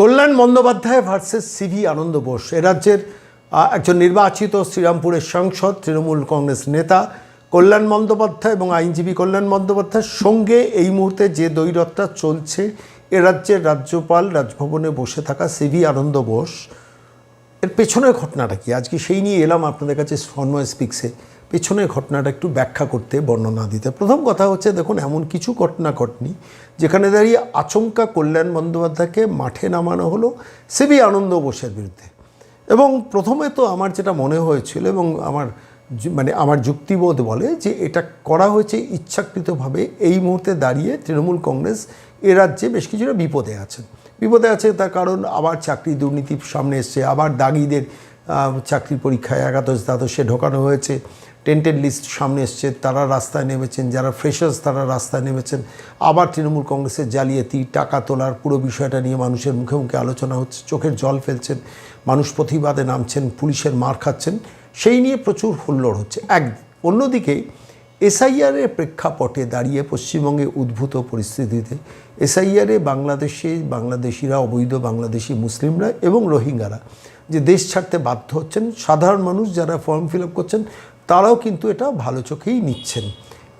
কল্যাণ Bandyopadhyay versus CV Ananda Bose, এ রাজ্যের একজন নির্বাচিত শ্রীরামপুরের সাংসদ, তৃণমূল কংগ্রেস নেতা। কল্যাণ বন্দ্যোপাধ্যায় এবং আইনজীবী কল্যাণ বন্দ্যোপাধ্যায়ের সঙ্গে এই মুহূর্তে যে দৈরথটা চলছে, এ রাজ্যের রাজ্যপাল রাজভবনে বসে থাকা সিভি আনন্দ বোস। এর পেছনের ঘটনাটা কি? আজকে সেই নিয়ে এলাম আপনাদের কাছে সন্ময় স্পিক্সে। পেছনের ঘটনাটা একটু ব্যাখ্যা করতে বর্ণনা দিতে। প্রথম কথা হচ্ছে, দেখুন, এমন কিছু ঘটনা ঘটনি যেখানে দাঁড়িয়ে আচমকা কল্যাণ বন্দ্যোপাধ্যায়কে মাঠে নামানো হলো সিবি আনন্দ বোসের বিরুদ্ধে। এবং প্রথমে তো আমার যেটা মনে হয়েছিল এবং আমার মানে আমার যুক্তিবোধ বলে যে এটা করা হয়েছে ইচ্ছাকৃতভাবে, এই মুহূর্তে দাঁড়িয়ে তৃণমূল কংগ্রেস এ রাজ্যে বেশ কিছুটা বিপদে আছেন বিপদে আছে তার কারণ আবার চাকরি দুর্নীতি সামনে এসছে, আবার দাগিদের আহ, চাকরির পরীক্ষায় একাদশ দ্বাদশে ঢোকানো হয়েছে। টেন্টেড লিস্ট সামনে এসছে তারা রাস্তায় নেমেছেন যারা ফ্রেশার্স তারা রাস্তায় নেমেছেন। আবার তৃণমূল কংগ্রেসের জালিয়াতি টাকা তোলার পুরো বিষয়টা নিয়ে মানুষের মুখে মুখে আলোচনা হচ্ছে চোখের জল ফেলছেন মানুষ প্রতিবাদে নামছেন পুলিশের মার খাচ্ছেন। সেই নিয়ে প্রচুর হুল্লোড় হচ্ছে। এক অন্যদিকে এসআইআরের প্রেক্ষাপটে দাঁড়িয়ে পশ্চিমবঙ্গে উদ্ভূত পরিস্থিতিতে এসআইআরে বাংলাদেশে বাংলাদেশিরা অবৈধ বাংলাদেশি মুসলিমরা এবং রোহিঙ্গারা যে দেশ ছাড়তে বাধ্য হচ্ছেন, সাধারণ মানুষ যারা ফর্ম ফিল আপ করছেন, তারাও কিন্তু এটা ভালো চোখেই নিচ্ছেন।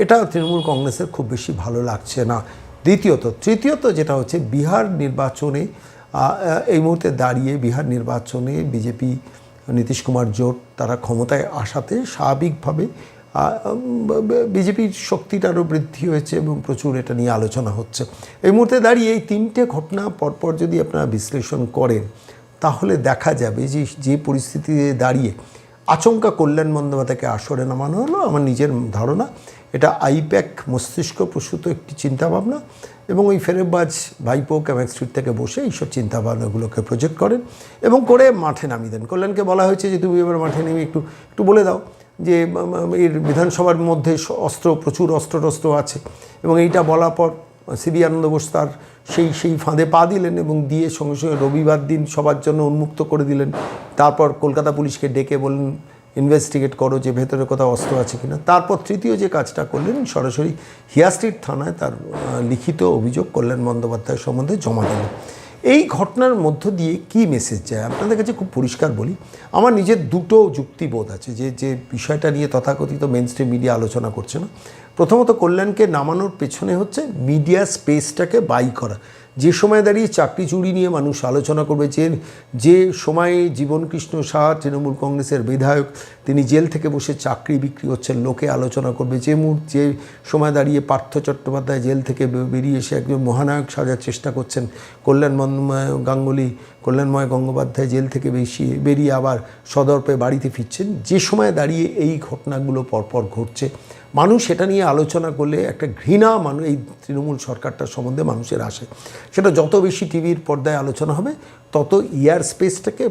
এটা তৃণমূল কংগ্রেসের খুব বেশি ভালো লাগছে না। দ্বিতীয়ত, তৃতীয়ত যেটা হচ্ছে বিহার নির্বাচনে এই মুহূর্তে দাঁড়িয়ে বিহার নির্বাচনে বিজেপি, নীতিশ কুমার জোট তারা ক্ষমতায় আসাতে স্বাভাবিকভাবে বিজেপির শক্তিটা আরও বৃদ্ধি হয়েছে এবং প্রচুর এটা নিয়ে আলোচনা হচ্ছে। এই মুহূর্তে দাঁড়িয়ে এই তিনটে ঘটনা পরপর যদি আপনারা বিশ্লেষণ করেন দেখা যাবে যে যে পরিস্থিতিতে দাঁড়িয়ে আচমকা কল্যাণ বন্দ্যোপাধ্যায়কে আসরে নামানো হলো, আমার নিজের ধারণা। এটা আইপ্যাক মস্তিষ্ক প্রসূত একটি চিন্তাভাবনা এবং ওই ফেরেবাজ ভাইপো ক্যামেক স্ট্রিট থেকে বসে এইসব চিন্তাভাবনাগুলোকে প্রজেক্ট করেন এবং করে মাঠে নামিয়ে দেন। কল্যাণকে বলা হয়েছে যে, তুমি এবার মাঠে নেমে একটু একটু বলে দাও যে, এর বিধানসভার মধ্যে অস্ত্র, প্রচুর অস্ত্র টস্ত্র আছে এবং এইটা বলার পর সিবি আনন্দ বোস তার সেই সেই ফাঁদে পা দিলেন এবং দিয়ে সঙ্গে সঙ্গে রবিবার দিন সবার জন্য উন্মুক্ত করে দিলেন। তারপর কলকাতা পুলিশকে ডেকে বললেন, ইনভেস্টিগেট করো যে ভেতরে কোথাও অস্ত্র আছে কিনা। তারপর তৃতীয় যে কাজটা করলেন, সরাসরি হিয়াস্ট্রিট থানায় তার লিখিত অভিযোগ করলেন বন্দ্যোপাধ্যায় সম্বন্ধে জমা দিলেন। এই ঘটনার মধ্য দিয়ে কি মেসেজ যায়? আপনাদের কাছে খুব পরিষ্কার বলি, আমার নিজের দুটো যুক্তিবোধ আছে যে যে বিষয়টা নিয়ে তথাকথিত মেন স্ট্রিম মিডিয়া আলোচনা করছে না। প্রথমত কল্যাণকে নামানোর পেছনে হচ্ছে মিডিয়া স্পেসটাকে বাই করা। যে সময় দাঁড়িয়ে চাকরি চুরি নিয়ে মানুষ আলোচনা করবে, যে সময়ে জীবনকৃষ্ণ শাহ তৃণমূল কংগ্রেসের বিধায়ক, তিনি জেল থেকে বসে চাকরি বিক্রি হচ্ছেন, লোকে আলোচনা করবে, যে মুহূর্তে, যে সময় দাঁড়িয়ে পার্থ চট্টোপাধ্যায় জেল থেকে বেরিয়ে এসে একজন মহানায়ক সাজার চেষ্টা করছেন, কল্যাণ গাঙ্গুলি, কল্যাণময় গঙ্গোপাধ্যায় জেল থেকে বেশি, বেরিয়ে আবার সদর্পে বাড়িতে ফিরছেন, যে সময় দাঁড়িয়ে এই ঘটনাগুলো পরপর ঘটছে। মানুষ সেটা নিয়ে আলোচনা করলে একটা ঘৃণা মানুষ এই তৃণমূল সরকারটার সম্বন্ধে মানুষের আসে। সেটা যত বেশি টিভির পর্দায় আলোচনা হবে, তত ইয়ার স্পেসটাকে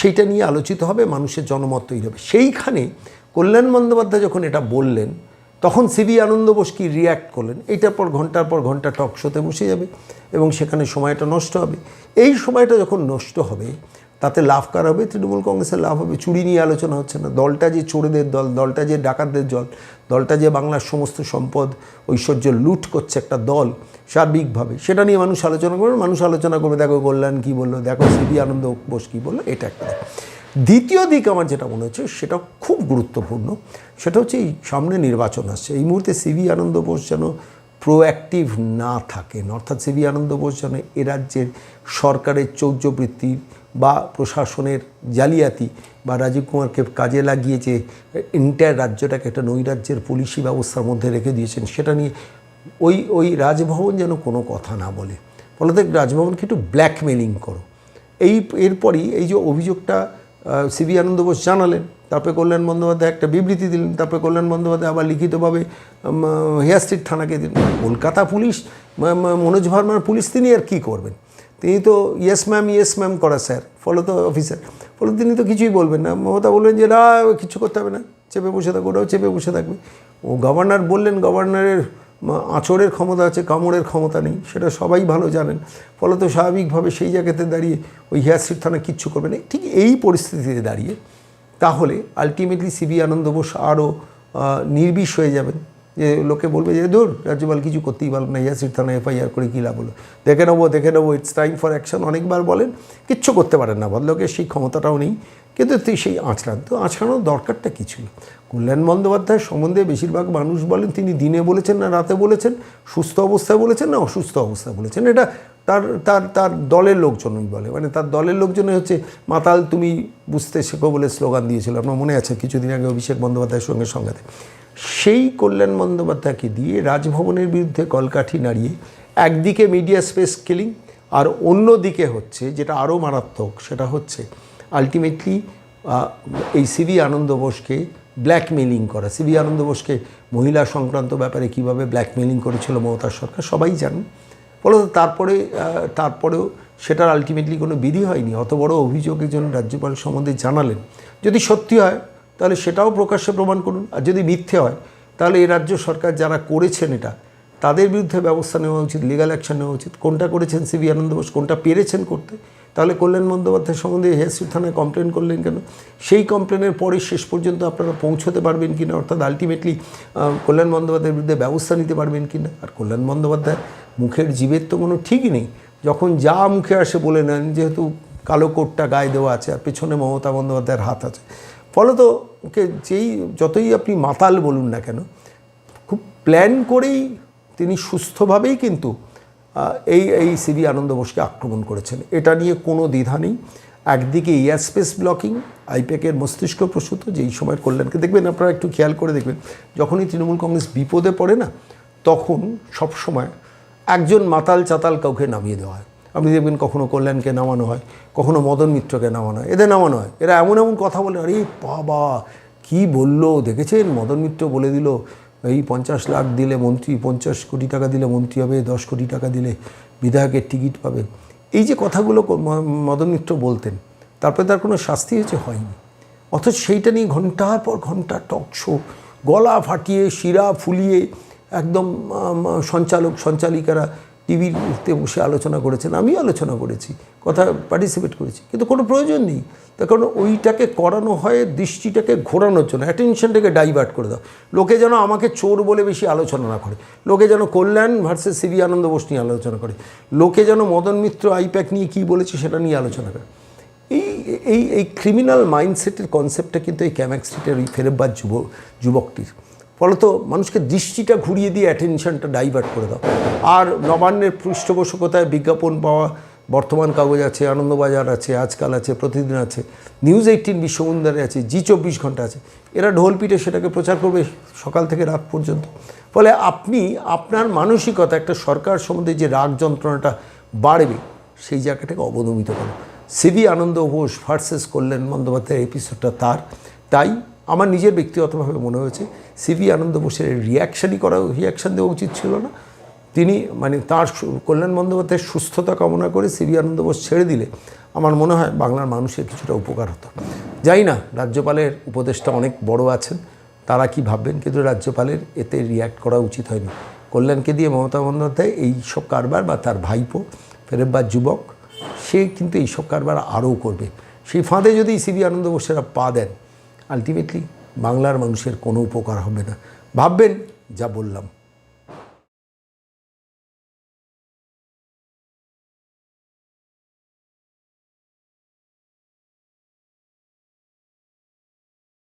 সেইটা নিয়ে আলোচিত হবে, মানুষের জনমত তৈরি হবে। সেইখানে কল্যাণ বন্দ্যোপাধ্যায় যখন এটা বললেন, তখন সিবি আনন্দ বোস কি রিয়্যাক্ট করলেন? এইটার পর ঘণ্টার পর ঘণ্টা টক শোতে বসে যাবে এবং সেখানে সময়টা নষ্ট হবে। এই সময়টা যখন নষ্ট হবে তাতে লাভ কার হবে? তৃণমূল কংগ্রেসের লাভ হবে। চুরি নিয়ে আলোচনা হচ্ছে না। দলটা যে চোরেদের দল, দলটা যে ডাকাতদের দল দলটা যে বাংলার সমস্ত সম্পদ, ঐশ্বর্য লুট করছে একটা দল সার্বিকভাবে, সেটা নিয়ে মানুষ আলোচনা করবে। মানুষ আলোচনা করবে, দেখো কল্যাণ কী বলল, দেখো সিবি আনন্দ বোস কী বলল, এটা একটা দ্বিতীয় দিক আমার যেটা মনে হচ্ছে, সেটা খুব গুরুত্বপূর্ণ, সেটা হচ্ছে এই সামনে নির্বাচন আসছে। এই মুহূর্তে সিবি আনন্দ বোস যেন প্রোঅ্যাক্টিভ না থাকেন অর্থাৎ সিবি আনন্দ বোস যেন এ রাজ্যের সরকারের চৌর্যবৃত্তি বা প্রশাসনের জালিয়াতি বা রাজীব কুমারকে কাজে লাগিয়ে যে এন্টায়ার রাজ্যটাকে একটা নৈরাজ্যের পুলিশি ব্যবস্থার মধ্যে রেখে দিয়েছেন, সেটা নিয়ে ওই ওই রাজভবন যেন কোনো কথা না বলে। ফলে রাজভবনকে একটু ব্ল্যাকমেলিং করো। এই, এরপরই এই যে অভিযোগটা সিবি আনন্দ বোস জানালেন, তারপরে কল্যাণ বন্দ্যোপাধ্যায় একটা বিবৃতি দিলেন, তারপরে কল্যাণ বন্দ্যোপাধ্যায় আবার লিখিতভাবে হেয়ার স্ট্রিট থানাকে দিলেন। কলকাতা পুলিশ মনোজ ভার্মার পুলিশ, তিনি আর কী করবেন? তিনি তো ইয়েস ম্যাম ইয়েস ম্যাম করা স্যার ফলো তো অফিসার ফলে তিনি তো কিছুই বলবেন না। মমতা বলবেন যে, না, কিছু করতে হবে না। চেপে বসে থাকবে ওটাও চেপে বসে থাকবে। ও গভর্নর বললেন গভর্নরের আঁচড়ের ক্ষমতা আছে, কামড়ের ক্ষমতা নেই, সেটা সবাই ভালো জানেন। ফলত স্বাভাবিকভাবে সেই জায়গাতে দাঁড়িয়ে ওই হেয়ার থানা কিচ্ছু করবে না। ঠিক এই পরিস্থিতিতে দাঁড়িয়ে তাহলে আলটিমেটলি সিবি আনন্দ বোস আরও নির্বিষ হয়ে যাবেন। যে লোকে বলবে যে দূর রাজ্যপাল কিছু করতেই পারল না ইয়াসির থানা এফআইআর করে কী লাভ হলো? দেখে নেব দেখে নেব ইটস টাইম ফর অ্যাকশন অনেকবার বলেন, কিচ্ছু করতে পারেন না, ভদ্রলোকের সেই ক্ষমতাটাও নেই। কিন্তু সেই আঁচড়ান, তো আঁচড়ানোর দরকারটা কী ছিল? কল্যাণ বন্দ্যোপাধ্যায় সম্বন্ধে বেশিরভাগ মানুষ বলেন, তিনি দিনে বলেছেন না রাতে বলেছেন, সুস্থ অবস্থায় বলেছেন না অসুস্থ অবস্থায় বলেছেন। এটা তার তার তার দলের লোকজনই বলে। মানে তার দলের লোকজনে হচ্ছে, মাতাল, তুমি বুঝতে শেখো বলে স্লোগান দিয়েছিল। আপনার মনে আছে, কিছুদিন আগে অভিষেক বন্দ্যোপাধ্যায়ের সঙ্গে সঙ্গাতে সেই কল্যাণ বন্দ্যোপাধ্যায়কে দিয়ে রাজভবনের বিরুদ্ধে কলকাঠি নাড়িয়ে একদিকে মিডিয়া স্পেস কিলিং আর অন্যদিকে হচ্ছে, যেটা আরও মারাত্মক, সেটা হচ্ছে আলটিমেটলি এই সিবি আনন্দ বোসকে ব্ল্যাকমেলিং করা। সিবি আনন্দ বোসকে মহিলা সংক্রান্ত ব্যাপারে কীভাবে ব্ল্যাকমেলিং করেছিল মমতা সরকার, সবাই জানেন ফলত তারপরে তারপরেও সেটার আলটিমেটলি কোনো বিধি হয়নি। অত বড় অভিযোগের জন্য রাজ্যপাল সম্বন্ধে জানালেন। যদি সত্যি হয় তাহলে সেটাও প্রকাশ্যে প্রমাণ করুন। আর যদি মিথ্যে হয়, তাহলে এই রাজ্য সরকার যারা করেছেন এটা, তাদের বিরুদ্ধে ব্যবস্থা নেওয়া উচিত লিগাল অ্যাকশন নেওয়া উচিত। কোনটা করেছেন সিবি আনন্দ বোস কোনটা পেরেছেন করতে, তাহলে কল্যাণ বন্দ্যোপাধ্যায় সম্বন্ধে হেসির থানায় কমপ্লেন করলেন কেন? সেই কমপ্লেনের পরে শেষ পর্যন্ত আপনারা পৌঁছতে পারবেন কি না অর্থাৎ আলটিমেটলি কল্যাণ বন্দ্যোপাধ্যায়ের বিরুদ্ধে ব্যবস্থা নিতে পারবেন কি না আর কল্যাণ বন্দ্যোপাধ্যায় মুখের জীবের তো কোনো ঠিকই নেই। যখন যা মুখে আসে বলে নেন, যেহেতু কালো কোটটা গায়ে দেওয়া আছে আর পেছনে মমতা বন্দ্যোপাধ্যায়ের হাত আছে। ফলত ওকে যেই যতই আপনি মাতাল বলুন না কেন, খুব প্ল্যান করেই তিনি সুস্থভাবেই কিন্তু এই এই সিবি আনন্দ বোসকে আক্রমণ করেছেন। এটা নিয়ে কোনো দ্বিধা নেই। একদিকে এয়ার স্পেস ব্লকিং, আইপ্যাকের মস্তিষ্ক প্রসূত, যেই সময় কল্যাণকে দেখবেন, আপনারা একটু খেয়াল করে দেখবেন, যখনই তৃণমূল কংগ্রেস বিপদে পড়ে না, তখন সব সময় একজন মাতাল চাতাল কাউকে নামিয়ে দেওয়া হয়। আপনি দেখবেন কখনো কল্যাণকে নামানো হয়, কখনো মদন মিত্রকে নামানো হয়, এদের নামানো হয়। এরা এমন এমন কথা বলে, আরে বাবা, কি বলল? দেখেছেন? মদন মিত্র বলে দিল, এই পঞ্চাশ লাখ দিলে মন্ত্রী, পঞ্চাশ কোটি টাকা দিলে মন্ত্রী হবে, দশ কোটি টাকা দিলে বিধায়কের টিকিট পাবে। এই যে কথাগুলো মদন মিত্র বলতেন, তারপরে তার কোনো শাস্তি হয়েছে? হয়নি। অথচ সেইটা নিয়ে ঘণ্টার পর ঘণ্টা টক শো, গলা ফাটিয়ে, শিরা ফুলিয়ে, একদম সঞ্চালক, সঞ্চালিকারা টিভিতে বসে আলোচনা করেছেন, আমিও আলোচনা করেছি, কথা পার্টিসিপেট করেছি, কিন্তু কোনো প্রয়োজন নেই। তার কারণ ওইটাকে করানো হয়, দৃষ্টিটাকে ঘোরানোর জন্য অ্যাটেনশনটাকে ডাইভার্ট করে দাও। লোকে যেন আমাকে চোর বলে বেশি আলোচনা না করে, লোকে যেন কল্যাণ ভার্সেস সিবি আনন্দ বোস নিয়ে আলোচনা করে, লোকে যেন মদন মিত্র আইপ্যাক নিয়ে কী বলেছে সেটা নিয়ে আলোচনা করে। এই এই এই ক্রিমিনাল মাইন্ডসেটের কনসেপ্টটা কিন্তু এই ক্যামাক স্ট্রিটের ওই ফেরব্বার যুব, যুবকটির। ফলত মানুষকে দৃষ্টিটা ঘুরিয়ে দিয়ে অ্যাটেনশনটা ডাইভার্ট করে দাও। আর নবান্নের পৃষ্ঠপোষকতায় বিজ্ঞাপন পাওয়া বর্তমান কাগজ আছে, আনন্দবাজার আছে, আজকাল আছে, প্রতিদিন আছে নিউজ এইটিন বিশ্ববন্দরে আছে, জি চব্বিশ ঘণ্টা আছে। এরা ঢোল পিটে সেটাকে প্রচার করবে সকাল থেকে রাত পর্যন্ত। ফলে আপনি, আপনার মানসিকতা একটা সরকার সম্বন্ধে যে রাগ যন্ত্রণাটা বাড়বে, সেই জায়গাটাকে অবনমিত করো। সিবি আনন্দ ঘোষ ভার্সেস করলেন বন্দ্যোপাধ্যায়ের এপিসোডটা তার। তাই আমার নিজের ব্যক্তিগতভাবে মনে হয়েছে সিবি আনন্দ বোসের রিয়াকশানই করা রিয়াকশান দেওয়া উচিত ছিল না। তিনি মানে তার কল্যাণ বন্দ্যোপাধ্যায়ের সুস্থতা কামনা করে সিবি আনন্দ বোস ছেড়ে দিলে আমার মনে হয় বাংলার মানুষের কিছুটা উপকার হতো। যাই না, রাজ্যপালের উপদেষ্টা অনেক বড় আছেন, তারা কি ভাববেন? কিন্তু রাজ্যপালের এতে রিয়্যাক্ট করা উচিত হয়নি। কল্যাণকে দিয়ে মমতা বন্দ্যোপাধ্যায় এই সব কারবার বা তার ভাইপো, ফেরেব্বার যুবক, সে কিন্তু এইসব কারবার আরও করবে। সেই ফাঁদে যদি সিবি আনন্দ বোসেরা পা দেন আলটিমেটলি বাংলার মানুষের কোনো উপকার হবে না। ভাববেন যা বললাম।